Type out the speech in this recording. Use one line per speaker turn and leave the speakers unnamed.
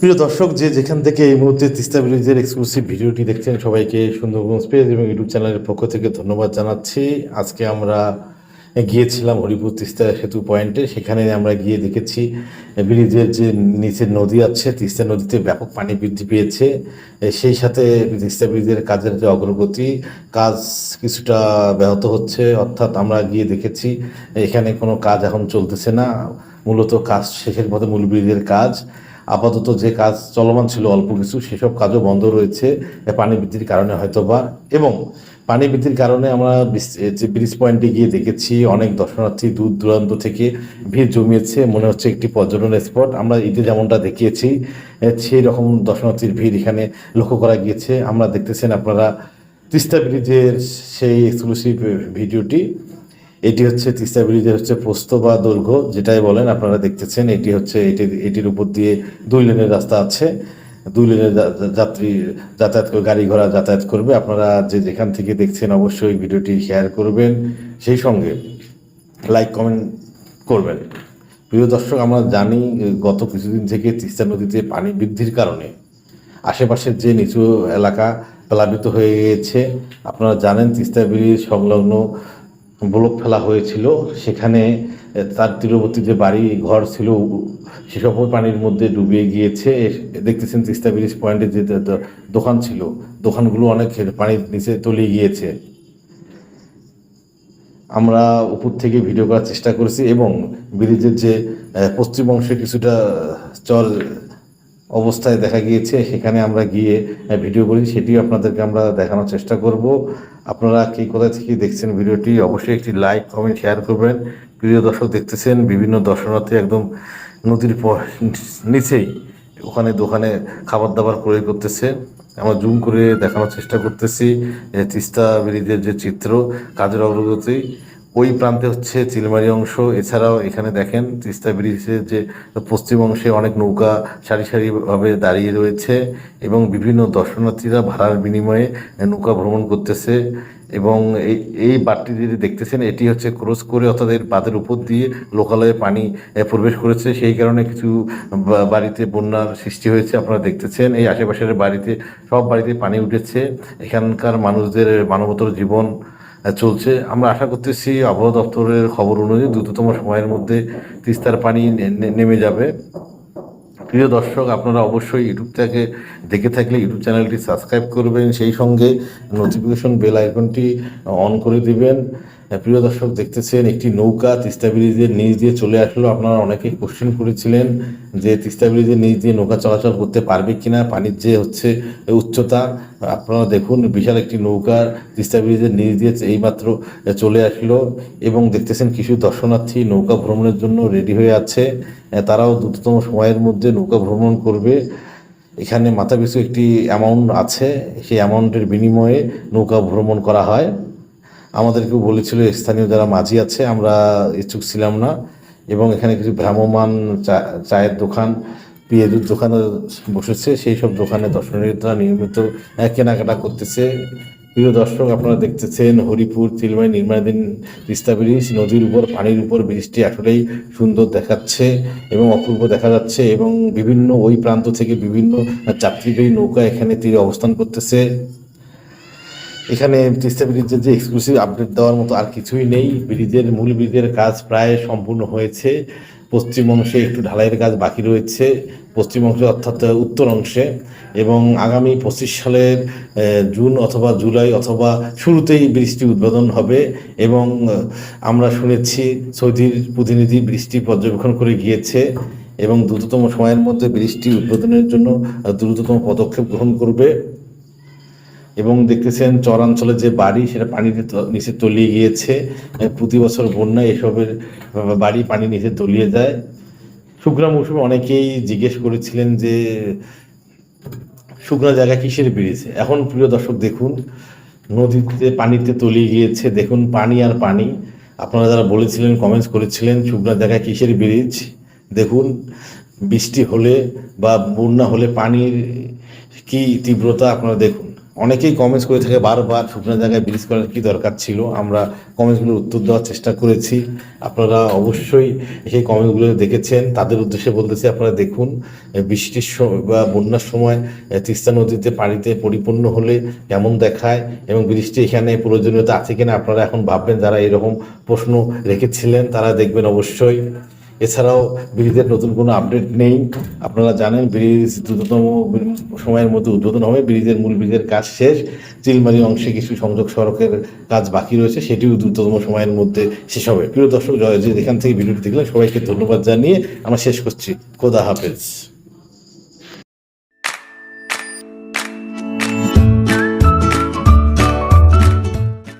প্রিয় দর্শক, যে যেখান থেকে এই মুহূর্তে তিস্তা ব্রিজের এক্সক্লুসিভ ভিডিওটি দেখছেন, সবাইকে সুন্দরবন পেজ এবং ইউটিউব চ্যানেলের পক্ষ থেকে ধন্যবাদ জানাচ্ছি। আজকে আমরা গিয়েছিলাম হরিপুর তিস্তা সেতু পয়েন্টে, সেখানে আমরা গিয়ে দেখেছি ব্রিজের যে নিচের নদী আছে, তিস্তা নদীতে ব্যাপক পানি বৃদ্ধি পেয়েছে। সেই সাথে তিস্তা ব্রিজের কাজের যে অগ্রগতি, কাজ কিছুটা ব্যাহত হচ্ছে, অর্থাৎ আমরা গিয়ে দেখেছি এখানে কোনো কাজ এখন চলতেছে না। মূলত কাজ শেষের পথে মূল ব্রিজের কাজ। আপাতত যে কাজ চলমান ছিল অল্প কিছু, সেসব কাজও বন্ধ রয়েছে। পানি বৃদ্ধির কারণে হয়তোবা। এবং পানি বৃদ্ধির কারণে আমরা যে ব্রিজ পয়েন্টে গিয়ে দেখেছি, অনেক দর্শনার্থী দূর দূরান্ত থেকে ভিড় জমিয়েছে। মনে হচ্ছে একটি পর্যটন স্পট। আমরা ঈদে যেমনটা দেখিয়েছি সেই রকম দর্শনার্থীর ভিড় এখানে লক্ষ্য করা গিয়েছে। আমরা দেখতেছেন আপনারা তিস্তা ব্রিজের সেই এক্সক্লুসিভ ভিডিওটি। এটি হচ্ছে তিস্তা ব্রিজের হচ্ছে প্রস্থ বা দৈর্ঘ্য, যেটাই বলেন আপনারা দেখতেছেন, এটি হচ্ছে, এটি, এটির উপর দিয়ে দুই লেনের রাস্তা আছে। দুই লেনের যাত্রী, যাতায়াত গাড়ি ঘোড়া যাতায়াত করবে। আপনারা যে যেখান থেকে দেখছেন অবশ্যই ভিডিওটি শেয়ার করবেন। সেই সঙ্গে লাইক, কমেন্ট করবেন। প্রিয় দর্শক, আমরা জানি গত কিছুদিন থেকে তিস্তা নদীতে পানি বৃদ্ধির কারণে আশেপাশের যে নিচু এলাকা প্লাবিত হয়ে গিয়েছে। আপনারা জানেন তিস্তা ব্রিজ সংলগ্ন ব্লক ফেলা হয়েছিল। সেখানে তার তীরবর্তী যে বাড়ি, ঘর ছিল সেসব পানির মধ্যে ডুবে গিয়েছে। দেখতেছেন তিস্তা ব্রিজ পয়েন্টে যে দোকান ছিল, দোকানগুলো অনেক পানির নিচে তলিয়ে গিয়েছে। আমরা উপর থেকে ভিডিও করার চেষ্টা করেছি এবং ব্রিজের যে পশ্চিম অংশে কিছুটা, চর অবস্থায় দেখা গিয়েছে, সেখানে আমরা গিয়ে ভিডিও করি, সেটিও আপনাদেরকে আমরা দেখানোর চেষ্টা করব। আপনারা কে কোথায় থেকে দেখছেন ভিডিওটি অবশ্যই একটি লাইক কমেন্ট শেয়ার করবেন। প্রিয় দর্শক দেখতেছেন, বিভিন্ন দর্শনার্থী একদম নদীর নিচেই ওখানে দোকানে খাবার দাবার ক্রয় করতেছে। আমরা জুম করে দেখানোর চেষ্টা করতেছি তিস্তা ব্রিজের যে চিত্র, কাজের অগ্রগতি। ওই প্রান্তে হচ্ছে চিলমারি অংশ। এছাড়াও এখানে দেখেন তিস্তা ব্রিজের যে পশ্চিম অংশে অনেক নৌকা সারি সারিভাবে দাঁড়িয়ে রয়েছে এবং বিভিন্ন দর্শনার্থীরা ভাড়ার বিনিময়ে নৌকা ভ্রমণ করতেছে এবং এই এই বাঁধটি যদি দেখতেছেন, এটি হচ্ছে ক্রস করে অর্থাৎ এর বাঁধের উপর দিয়ে লোকালয়ে পানি প্রবেশ করেছে। সেই কারণে কিছু বাড়িতে বন্যার সৃষ্টি হয়েছে, আপনারা দেখতেছেন। এই আশেপাশের বাড়িতে, সব বাড়িতে পানি উঠেছে। এখানকার মানুষদের মানবতর জীবন চলছে। আমরা আশা করতেছি আবহাওয়া দপ্তরের খবর অনুযায়ী দ্রুততম সময়ের মধ্যে তিস্তার পানি নেমে যাবে। প্রিয় দর্শক, আপনারা অবশ্যই ইউটিউব থেকে দেখে থাকলে ইউটিউব চ্যানেলটি সাবস্ক্রাইব করবেন। সেই সঙ্গে নোটিফিকেশন বেল আইকনটি অন করে দিবেন। প্রিয় দর্শক, দেখতেছেন একটি নৌকা তিস্তা ব্রিজের নিচ দিয়ে চলে আসলো। আপনারা অনেকেই কোশ্চেন করেছিলেন যে তিস্তা ব্রিজের নিচ দিয়ে নৌকা চলাচল করতে পারবে কিনা, পানির যে হচ্ছে উচ্চতা। আপনারা দেখুন, বিশাল একটি নৌকা তিস্তা ব্রিজের নিচ দিয়ে এইমাত্র চলে আসলো এবং দেখতেছেন কিছু দর্শনার্থী নৌকা ভ্রমণের জন্য রেডি হয়ে আছে। তারাও দ্রুততম সময়ের মধ্যে নৌকা ভ্রমণ করবে। এখানে মাথাপিছু একটি অ্যামাউন্ট আছে, সেই অ্যামাউন্টের বিনিময়ে নৌকা ভ্রমণ করা হয়। আমাদেরকেও বলেছিল, স্থানীয় যারা মাঝি আছে, আমরা ইচ্ছুক ছিলাম না। এবং এখানে কিছু ভ্রাম্যমান চা- চায়ের দোকান পেঁয়াজুর দোকানে বসেছে। সেই সব দোকানে দর্শনীয়রা নিয়মিত কেনাকাটা করতেছে। প্রিয় দর্শক, আপনারা দেখতেছেন হরিপুর, তিলমাই, নির্মাণাধীন তিস্তা ব্রিজ। নদীর উপর, পানির উপর ব্রিজটি আসলেই সুন্দর দেখাচ্ছে এবং অপূর্ব দেখা যাচ্ছে এবং বিভিন্ন ওই প্রান্ত থেকে বিভিন্ন যাত্রীবাহী নৌকা এখানে তীরে অবস্থান করতেছে। এখানে তিস্তা ব্রিজের যে এক্সক্লুসিভ আপডেট দেওয়ার মতো আর কিছুই নেই। ব্রিজের, মূল ব্রিজের কাজ প্রায় সম্পূর্ণ হয়েছে। পশ্চিম অংশে একটু ঢালাইয়ের কাজ বাকি রয়েছে। পশ্চিম অংশে অর্থাৎ উত্তর অংশে। এবং আগামী পঁচিশ সালের জুন অথবা জুলাই অথবা শুরুতেই বৃষ্টি উদ্বোধন হবে। এবং আমরা শুনেছি সৌদির প্রতিনিধি বৃষ্টি পর্যবেক্ষণ করে গিয়েছে। এবং দ্রুততম সময়ের মধ্যে বৃষ্টি উদ্বোধনের জন্য দ্রুততম পদক্ষেপ গ্রহণ করবে। এবং দেখতেছেন চরাঞ্চলে যে বাড়ি, সেটা পানিতে নিচে তলিয়ে গিয়েছে। প্রতি বছর বন্যায় এসবের বাড়ি পানি নিচে তলিয়ে যায়। শুকনা মৌসুমে অনেকেই জিজ্ঞেস করেছিলেন যে শুকনো জায়গা কিসের ব্রিজ এখন প্রিয় দর্শক, দেখুন, নদীতে পানিতে তলিয়ে গিয়েছে। দেখুন, পানি আর পানি। আপনারা যারা বলেছিলেন কমেন্টস করেছিলেন শুকনো জায়গা কিসের ব্রিজ? দেখুন, বৃষ্টি হলে বা বন্যা হলে পানির কি তীব্রতা, আপনারা দেখুন। অনেকেই কমেন্টস করে থাকে, বারবার শুকনো জায়গায় ব্রিজ করার কী দরকার ছিল? আমরা কমেন্টসগুলোর উত্তর দেওয়ার চেষ্টা করেছি। আপনারা অবশ্যই সেই কমেন্টসগুলো দেখেছেন। তাদের উদ্দেশ্যে বলতেছি, আপনারা দেখুন বৃষ্টির বা বন্যার সময় তিস্তা নদীতে পানিতে পরিপূর্ণ হলে কেমন দেখায় এবং বৃষ্টি এখানে প্রয়োজনীয়তা আছে কিনা, আপনারা এখন ভাববেন, যারা এরকম প্রশ্ন রেখেছিলেন, তারা দেখবেন অবশ্যই। এছাড়াও ব্রিজের নতুন কোনো আপডেট নেই। আপনারা জানেন ব্রিজ দ্রুততম সময়ের মধ্যে উদ্বোধন হবে। ব্রিজের মূল ব্রিজের কাজ শেষ। চিলমারি অংশে কিছু সংযোগ সড়কের কাজ বাকি রয়েছে। সেটিও দ্রুততম সময়ের মধ্যে শেষ হবে। প্রিয় দর্শক যে এখান থেকে ভিডিওটি দেখলেন সবাইকে ধন্যবাদ জানিয়ে আমরা শেষ করছি। খোদা হাফেজ।